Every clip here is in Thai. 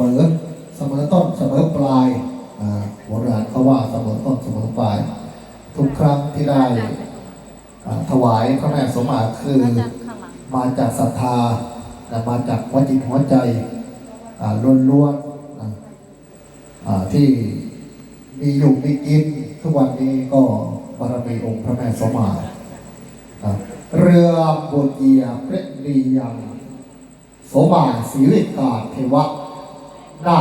มอ เสมอต้นเสมอปลายอ่าโบราณเขาว่าเสมอต้นเสมอปลาย ทุกครั้งที่ได้อ่าถวายพระแม่สมมาคือมาจากข้างหลังมาจากศรัทธาและมาจากหัวจิตหัวใจอ่าล้วนๆอ่าอ่าที่มีอยู่มีกินทุกวันนี้ก็บารมีองค์พระแม่สมมาอ่าเรือโบเกียเพชรดียังโสมาศรีวิกาเทวะ นา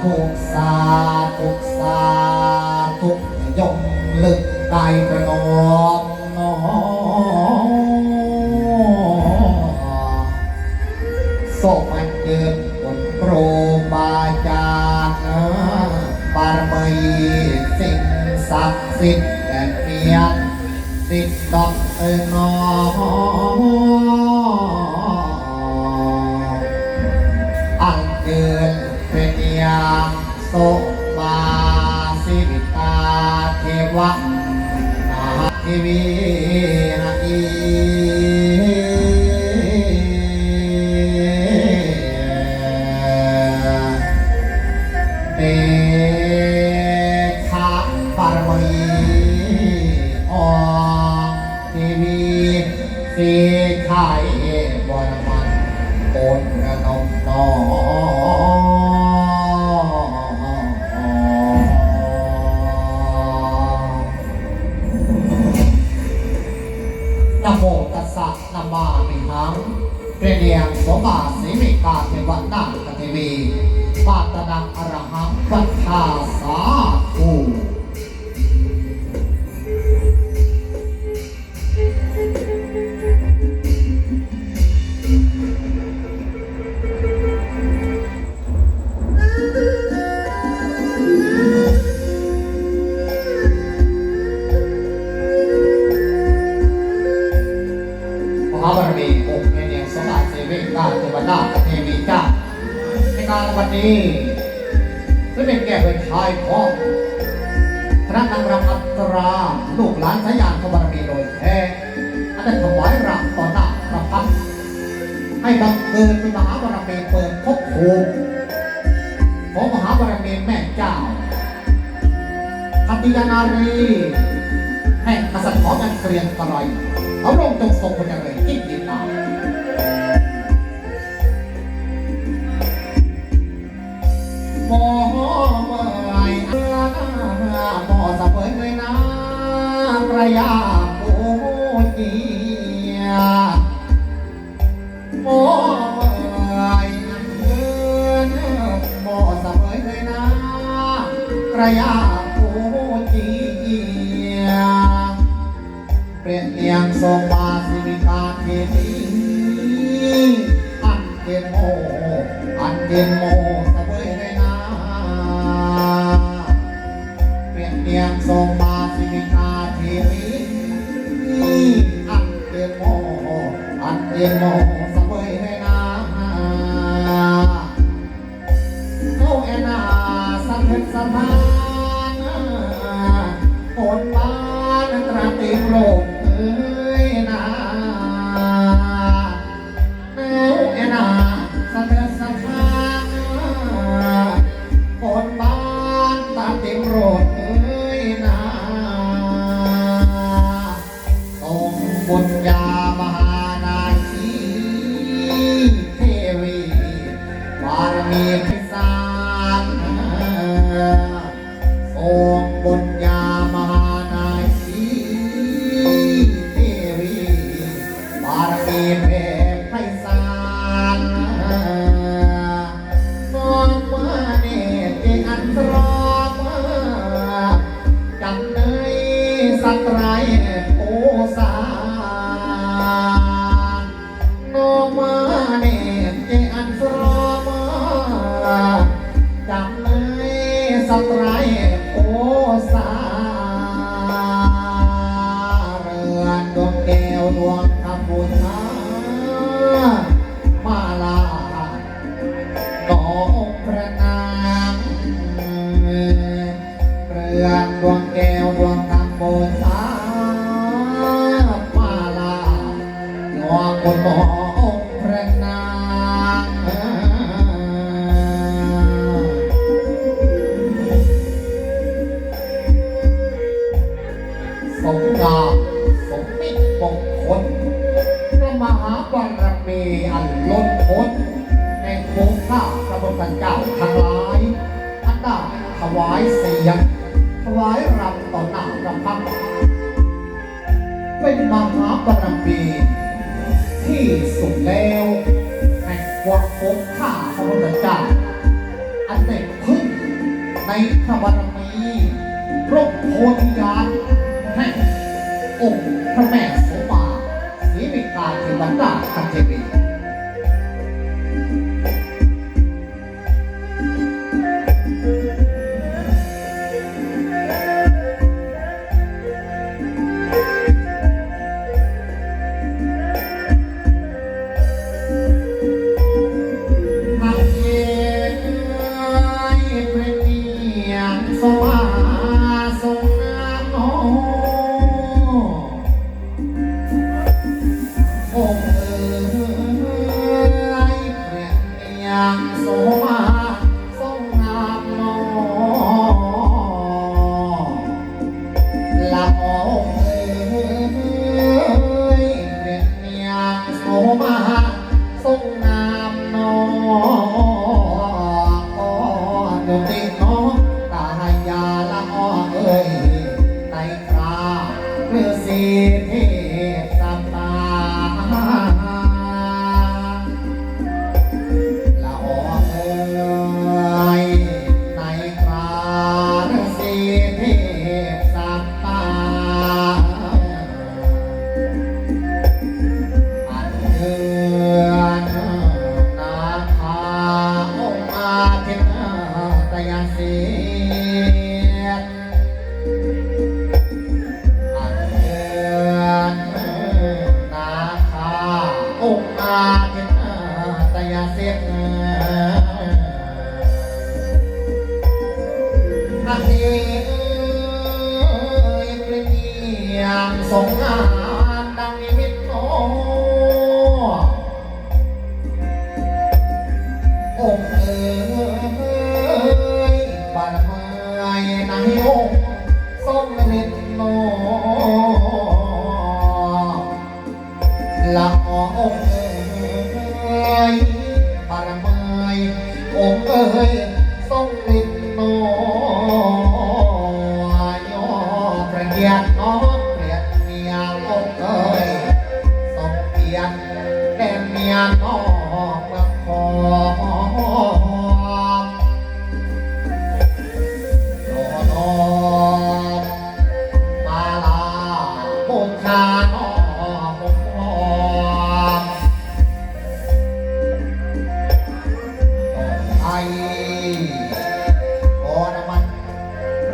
ธุสาธุสาธุยงลึกได้ประนอมน้อโศกมันเกิดบนโปรบาจารย์บารมีสิ่งศักดิ์สิทธิ์แต่เพียงสิทธิ์ดอกเอิงนออั สมาสิวิตาเทวะนาเทวีนาอี นโมตัสสะนามามิหังเปรียงสมมาสิมิกาเทวันนาคเทวีปาตนังอรหังปัทธาสาภู นวันนี้จะเป็นแก่เป็นชายของคณะนางรำอัตรา ลูกหลานสยานพระบารมีโดยแท้อันได้ถวายรำต่อหน้าพระพักให้บังเกิดเป็นมหาบารมีเปิดภพภูมิของมหาบารมีแม่เจ้าคัติยานารีแห่งกษัตริย์ของอันเกรียงกรอยเขาลงจงทรงพระเจริญยิ่งยิ่งนาห เป็นเอียงทรงมาสิวิกาเทนีอันเกนโมอันเกนโม องค์พระนางสมงาสมมิตรมงคลพระมหาบารมีอันล้นพ้นแห่งโคงข้าพระพุทธเจ้าทั้งหลายอันได้ถวายเสียงถวายรำต่อหน้าพระพักเป็นมหาบารมี ที่สุดแล้วแห่งความโคงข้าพระพุทธเจ้าอันเด็กพึ่งในพระบารมีร่มโพธิญาณแห่งองค์พระแม่โสมาสีมิกาเทวดาคันเจดี สียนอันนี้เป็นเมียงสงงาน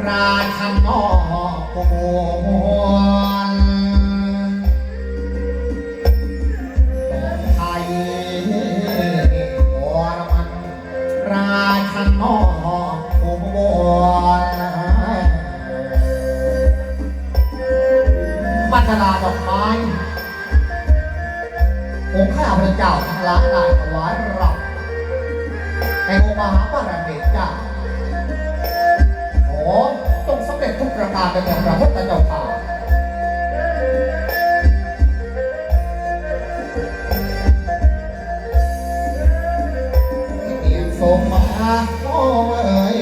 ราชันโนกุมลไทยโอนมันราชันโนกุมลบัตราดอกไม้องค์ข้าพระเจ้าทั้งหลายได้ถวายรับในองค์มหาบารมีเจ้า ทุกประการแต่แต่พระพุทธเจ้าค่ะเตียงสมมาโอ้เอ้ย